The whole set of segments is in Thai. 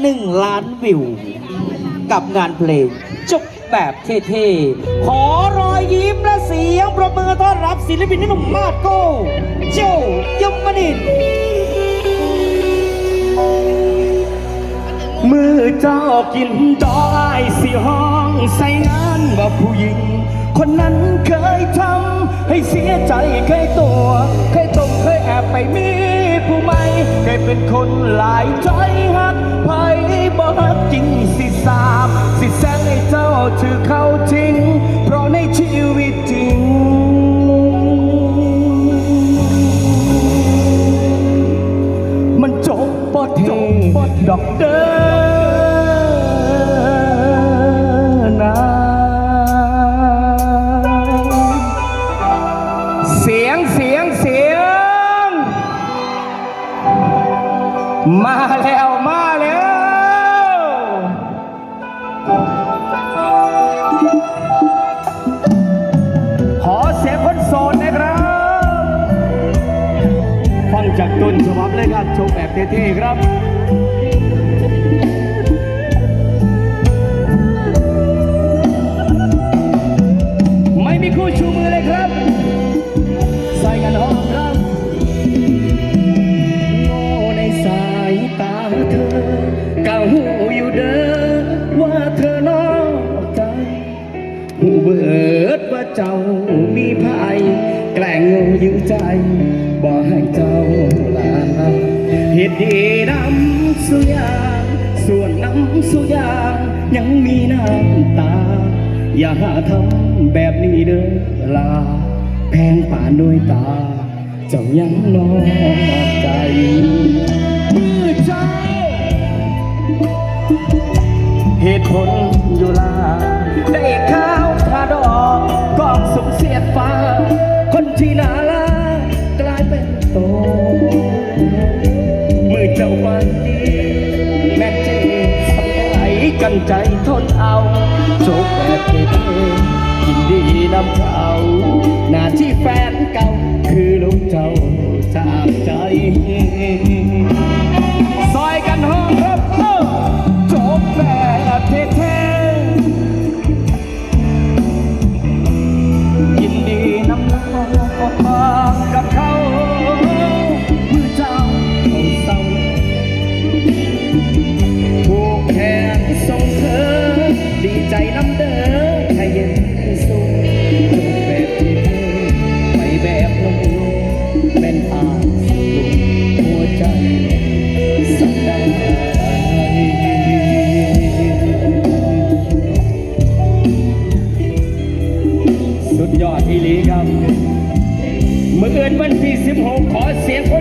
หนึ่งล้านวิว กับงานเพลงจบแบบเท่ๆ ขอรอยยิ้มและเสียงประมือต้อนรับศิลปินหนุ่มมาดโก้โจยมนินมือเจ้ากินดอกไอสิห้องใส่งานว่าผู้หญิง คนนั้นเคยทำให้เสียใจเคยตัว เคยตรงเคยแอบไปมีผู้ใหม่เคยเป็นคนหลายใจหักไผบ่ฮัก จริงสิสาบสิแสงให้เจ้าถือเขาทิ้ง เพราะในชีวิต ชมแบบเท่ๆครับไม่มีคู่ชูมือเลยครับใส่กันหอง ยังมีน้ำตา อย่าหาทำแบบนี้เด้อลา แพงป่านด้วยตา เจ้ายังนอกใจมือเจ้า เหตุผลอยู่ลาได้ข้าวขาดอกกองสุมเสียดฟ้าังใจทนเอาจบแบบเท่ยินดีนำเขาหน้าที่แฟนเก่า คือลูกเจ้าจากใจ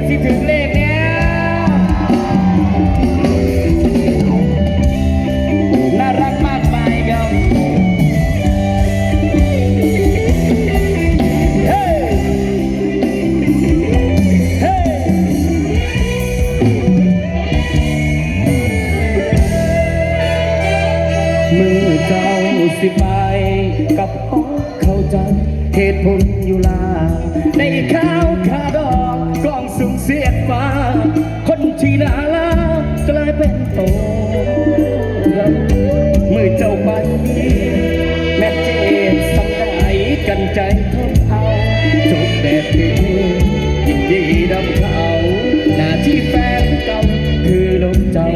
สียงคนที่ถึงเลขเนี่ยน่ารักมากมายครับเฮ้เฮ้มือเจ้าสิไปกับพอเข้าใจเหตุผลอยู่ลาในข้าวขาดอก กล้องสูงเสียดฟ้า คนที่น่ารากลายเป็นโตมือเจ้าไปแม่เจ็บสำได้กันใจทนเอาจบแบบนี้ยินดีดำเขาหน้าที่แฟนเก่าคือลมเจ้า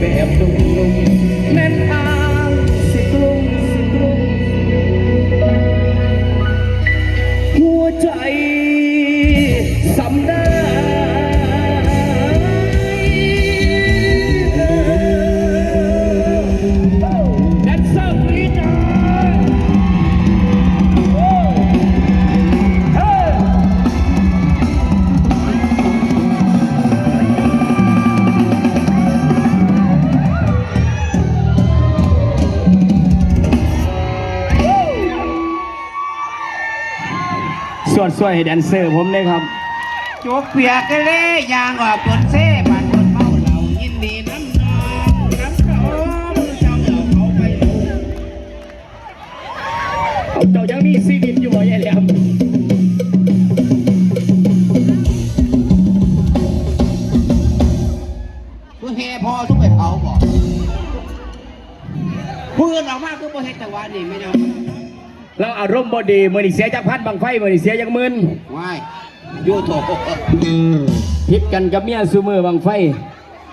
แบบนุ่มๆแม่ ส่วนสวยให้แดนเซอร์ผมเลยครับจกเปียกกันเลยยางออกจนเซ่บานจนเมาเหล่ายินดีน้ำนองน้ำเขาเจ้าเหล่าเขาไปดูเอาเจ้ายังมีซีดินอยู่บ่ยายแหลมผู้เฮพอทุกไปเผาบอกผู้อื่นออกมาคือบ่เฮ็ดแต่ว่านี่ไม่เอา เราอารมณ์บดีมือนี่เสียจากพันบังไฟมือนี่เสียจากหมื่นว้ายยูโตพิดกันกับเมียซูมือบังไฟ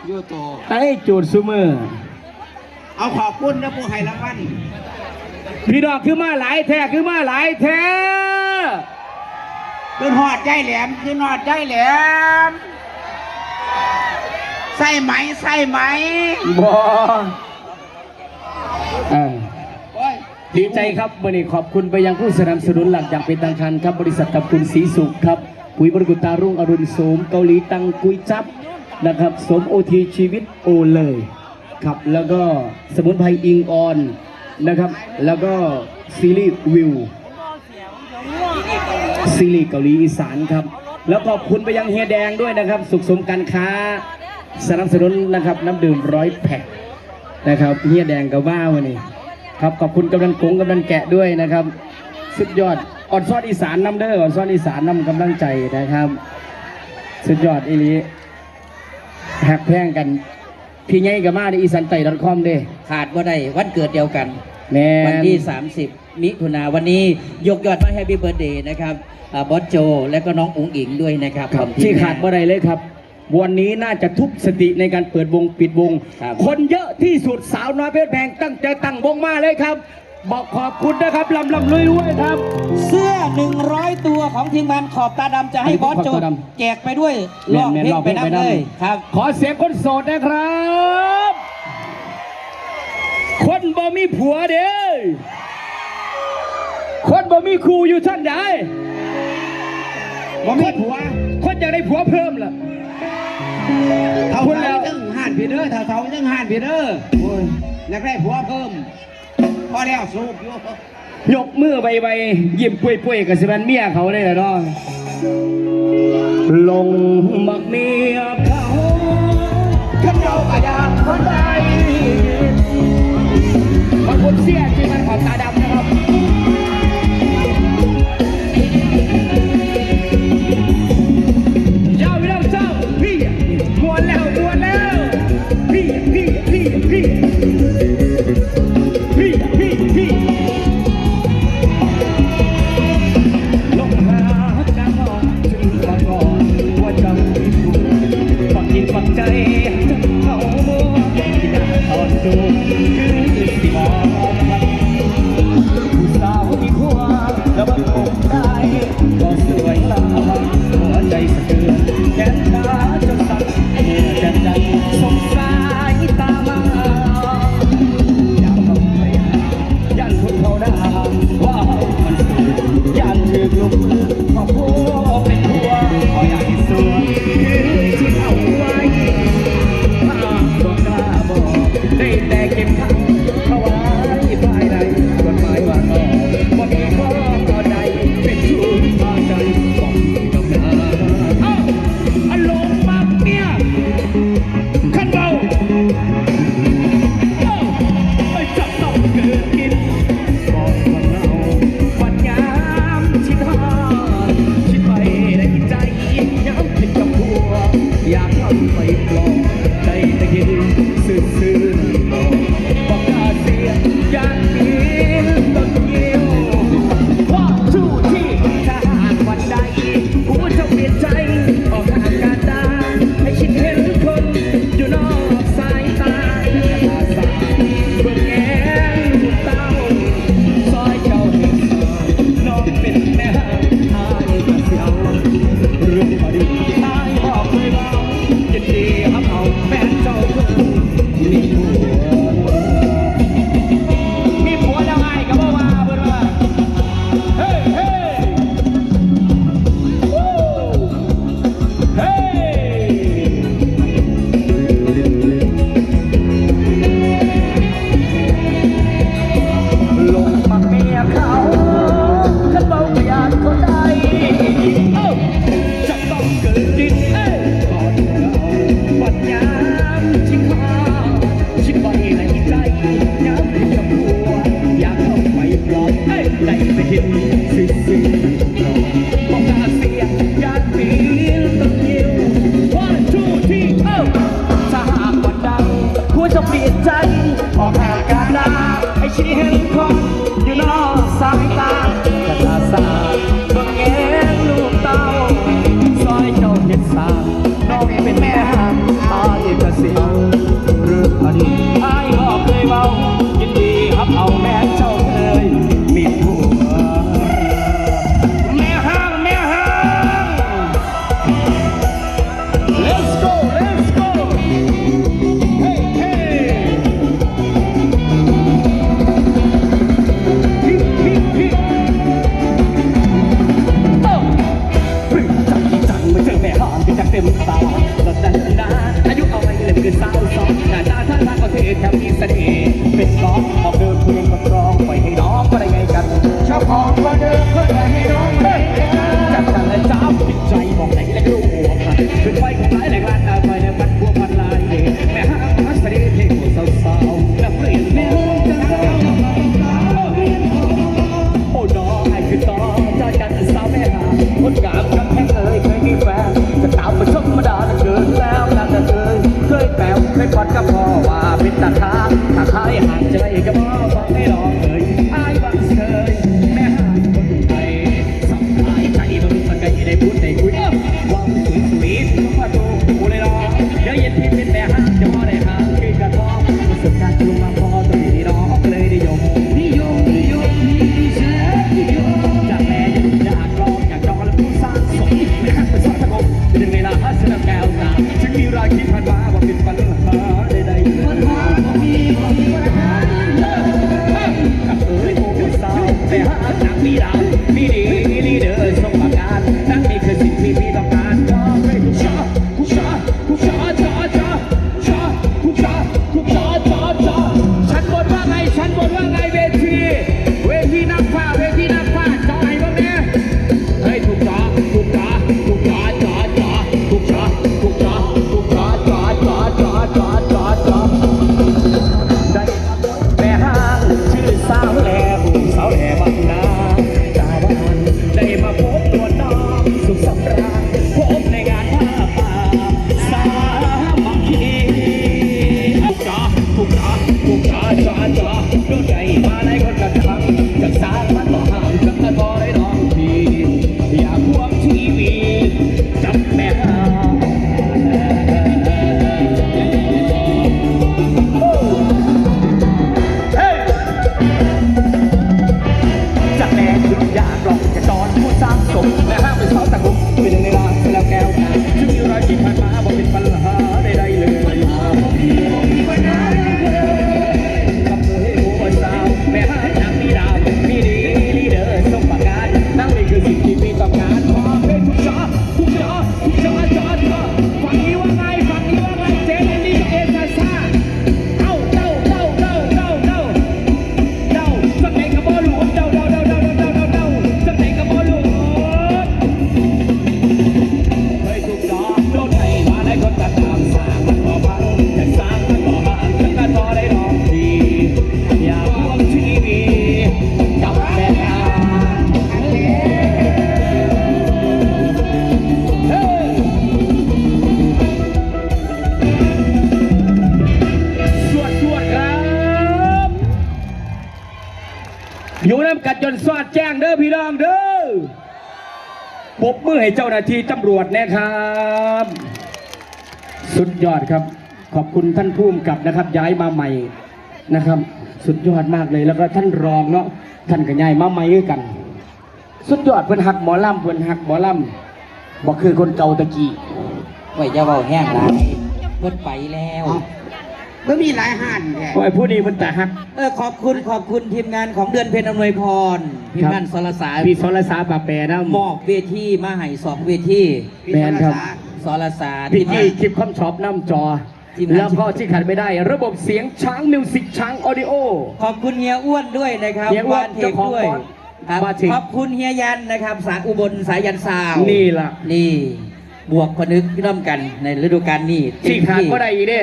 ยูโตไอ้จูดซูมือเอาขอบคุณนะผู้ให้รางวัลพี่ดอกคือมาหลายแท้คือมาหลายแท้ขึ้นหอดใจแหลมขึ้นหอดใจแหลมใส่ไหมใส่ไหมบ่เออโอ้ย ดีใจครับวันนี้ขอบคุณไปยังผู้สนับสนุนหลักอย่างเป็นทางการครับบริษัทกับคุณศรีสุขครับปุ๋ยบริกุตารุ่งอรุณโสมเกาหลีตังกุยจับนะครับสมโอทีชีวิตโอเลยครับแล้วก็สมุนไพรอิงออนนะครับ แล้วก็ซีรีส์วิวซีรีส์เกาหลีอีสานครับ แล้วขอบคุณไปยังเฮียแดงด้วยนะครับ สุขสมการค้าสนับสนุนนะครับน้ำดื่มร้อยแพ็คนะครับเฮียแดงกับว่าวันนี้ ครับขอบคุณกำลังกงกำลังแกะด้วยนะครับ สุดยอดอ่อนซ้อนอีสานนำเด้ออ่อนซ้อนอีสานนำกำลังใจนะครับ สุดยอดอีหลีหักแพงกันพี่ไงกับมาในอีสานไต่ดอทคอมเด้ขาดว่าได้วันเกิดเดียวกันแม่วันที่ 30 มิถุนาวันนี้ยกยอดมาแฮปปี้เบิร์ดเดย์นะครับอ่าบอสโจ และก็น้องอุ๋งอิงด้วยนะครับครับของมที่ขาดงนบ่ได้เลยครับ วันนี้น่าจะทุบสติในการเปิดวงปิดวง ครับคนเยอะที่สุดสาวน้อยเพชรแพงตั้งใจตั้งวงมาเลยครับ บอกขอบคุณนะครับลำลำรวยรวยๆครับ เสื้อ 100 ตัวของทีมงานขอบตาดำจะให้บอสโจขอบตาดำ แจกไปด้วยลองแม่นเพลๆงลองไปเพลงไปน้ำนำเลยครับ ขอเสียงคนโสดนะครับ คนบ่มีผัวเด้อคนบ่มีครูอยู่ท่านใดบ่มีผัว คนอยากได้ผัวเพิ่มล่ะ เท่าคุณเท่าแล้วจังห่านพีเดอร์เท่าเท่าจังห่านพีเดอร์โอ้ยอยากได้ผัวเพิ่มพอแล้วสูบอยู่ยกมือใบใบๆยิ้มป่วยๆกับสิบันเมียเขาเลยล่ะเนาะลงมักเมียเขาขันเราก็อยากคนใดขอบคุณเสียที่มันขอบตาดำนะครับ อย ik heb ปบมือให้เจ้าหน้าที่ตำรวจนะครับ สุดยอดครับ ขอบคุณท่านผู้กำกับนะครับ ย้ายมาใหม่นะครับ สุดยอดมากเลยแล้วก็ท่านรองเนาะท่านกับยายมาใหม่ด้วยกัน สุดยอดเพื่อนหักหมอล่ำเพื่อนหักหมอล่ำบอกคือคนเก่าตะกี้ไว้จะเบาแห้งหลยเพื่อนไปแล้ว ก็มีหลายหันแท้โอ้ยผู้นี้มันแต่ฮัก เออขอบคุณขอบคุณทีมงานของเดือนเพ็ญอำนวยพรทีมงานสรสาพี่สรสาปาแปรนะมอบเวทีมาให้สองเวทีแมนครับสรสาพี่ที่คลิปคอมช็อปน้ำจอแล้วพ่อที่ขาดไม่ได้ ระบบเสียงช้างมิวสิกช้างออดิโอ ขอบคุณเฮียอ้วนด้วยนะครับเฮียอ้วนเจ้าของด้วยขอบคุณเฮียยันนะครับสายอุบลสายยันสาวนี่ละนี่บวกคนึกน้มกันในฤดูกาลนี้ที่ขาดก็ได้อีกเด้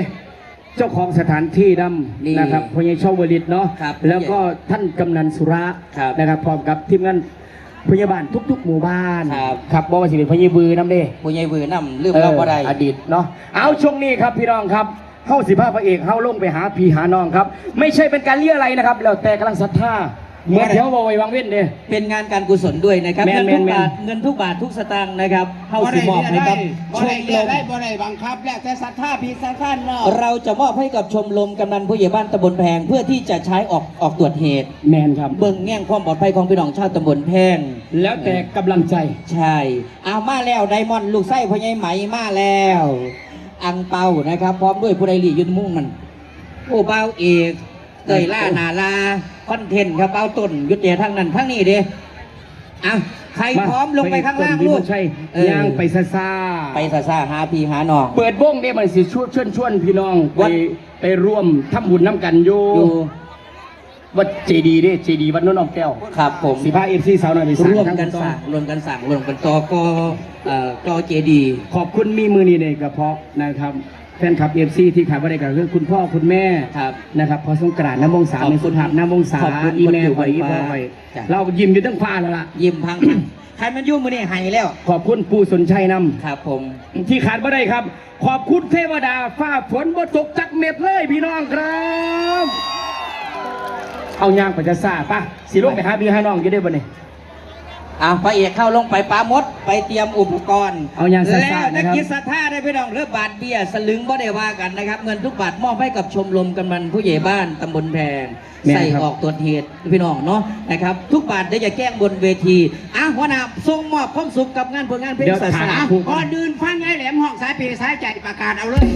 เจ้าของสถานที่ดำนี่นะครับพญชาวลิตเนาะแล้วก็ท่านกำนันสุระนะครับพร้อมกับทีมงานพยาบาลทุก ๆ หมู่บ้านครับคบบ่ว่าสิเป็นพญบือน้ำเด้ ผู้ใหญ่เวอรื่องลืมเราบ่ได้เออดีตเนาะเอาช่วงนี้ครับพี่รองครับเข้าสิบ้าพระเอกเข้าลงไปหาพี่หาน้องครับ ไม่ใช่เป็นการเลี่ยอะไรนะครับ แล้วแต่กำลังศรัทธา เหมื่อนแถวบอยวังเว้นเนี่ย เป็นงานการกุศลด้วยนะครับ แม่นเงินทุกแม่น บาทเงินทุกบาททุกสตางค์นะครับเข้าสิมอบให้กับบ่ชได้มเรีรยกม ได้บ่ได้บังคับ แล้วแต่ศรัทธาพี่ศรัทธาเนาะเราจะมอบให้กับชมรมกำนันผู้ใหญ่บ้านตำบลแพงเพื่อที่จะใช้ออกออกตรวจเหตุ แมนครับ เบิ่งแง่งความปลอดภัยของพี่น้องชาวตำบลแพงแล้วแต่กำลังใจ ใช่เอามาแล้วไดมอนด์ลูกไส้พญายไหมมาแล้ว อังเปานะครับ พร้อมด้วยผู้ใดหลียุนมุ่งมันโอ้เบาเอกเตยล่านาลา คอนเทนต์ครับเบาต้นยุติทั้งนั้นทั้งนี้เด้อะใครพร้อมลงไปข้างล่างลูกใช่เออย่างไปซาซาไปซาซาหาพี่หาน้องเปิดวงเนี่ยมันสิชวนชวนชวนพี่น้องวัไปดไปร่วมทำบุญน้ำกันอยู่อยู่วัดเจดีย์เด้เจดีย์วัดโนนท์ออมแก้วครับผมสิพาเอฟซีสาวหน่อยไปสร้างร่วมทั้งกันต่อสั่งร่วมกันสั่งร่วมกันต่อกอเอ่อกอเจดี ขอบคุณมีมือนี้ในกระเพาะนะครับ แฟนคลับเอฟซีที่ขาดว่าได้กับคือคุณพ่อคุณแม่ครับนะครับพอสงกรานต์น้ำวงศาขอบคุณเป็นสุภาพน้ำวงศาขอบคุณอีแม่คนอยู่ไปอีพ่อฟ้าไปจ้ะ เรายิ้มอยู่ตั้งฟ้าแล้วล่ะ ยิ้มพังใครมันยุ่งมือนี่หายแล้ว ขอบคุณปู่สนชัยนำครับผมที่ขาดไม่ได้ครับ ขอบคุณเทวดาฟ้าฝนบ่ตกจักเม็ดเลยพี่น้องครับ เอายางไปจะซาปะสิลงไปหาพี่หาน้องจะได้บ่เนี่ย อะพระเอกเข้าลงไปปลามดไปเตรียมอุปกรณ์เอาอย่างแล้วซ่าๆนันะกครับกีฬาท่าได้พี่น้องเรือบาทเบี้ยสลึงบ่ได้ว่ากันนะครับ เงินทุกบาทมอบให้กับชมรมกำนันผู้ใหญ่บ้านตำบลแพงแม่นใส่ครับออกตรวจเหตุพี่น้องเนาะนะครับ ทุกบาทเดี๋ยวจะแกล้งบนเวทีอะหัวหน้าส่งมอบความสุขกับงานผลงานเพลงเดี๋ยวศาสถามนาครูก่อนดื่นฟังไอ้แหลมห้องสายปีสายใจประกาศเอาเลย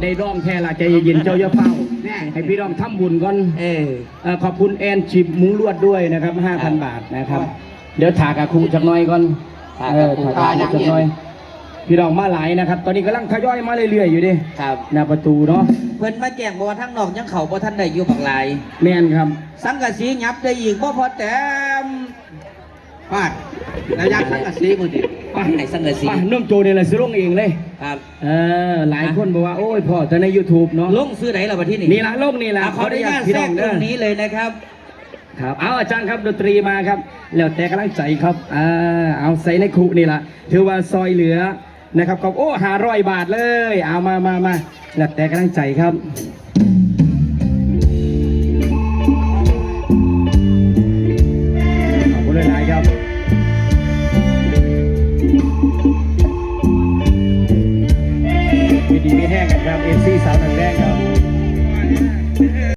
ได้ร้องแค่ละใจเย็นๆเจ้าอย่าเฝ้าแน่ให้พี่น้องทำบุญก่อนเออ เอ่อขอบคุณแอนชิปมุ้งลวดด้วยนะครับครับ 5,000 บาทนะครับ เดี๋ยวถากกับครูจักหน่อยก่อนถากเอกับอครูถากกับครูจักหน่อย พี่น้องมาหลายนะครับ ตอนนี้กำลังทยอยมาเรื่อยๆอยู่ดิครับ หน้าประตูเนาะเพิ่นมาแจ้งบอกว่าทั้งนอกยังเขาบ่ท่านได้อยู่บักหลาย แม่นครับ สังกะสียับได้อีกบ่พอแต้มพาดระยะสังกะสีมือดิไปไหนสังกะสีไปนุ่มโจเนี่ยแหละซื้อลงเองเลย ครับเออ หลายคนบอกว่า โอ้ยพ่อแต่ใน YouTube เนาะลงซื้อไหนล่ะบัดที่นี่นี่ละลงนี่ละอะขออนุญาตพี่แทรน้อกงตเด้รองนี้เลยนะครับ ครับเอาอาจารย์ครับดนตรีมาครับ แล้วแต่กำลังใจครับอ่าเอาใส่ในคุนี่ละถือว่าซอยเหลือนะครับขอบโอ้หาร้อยบาทเลย เอามามามาแล้วแต่กำลังใจครับขอบคุณหลายๆครับดีดีไม่แห้งกันครับเอซีสาวหนังแดงครับ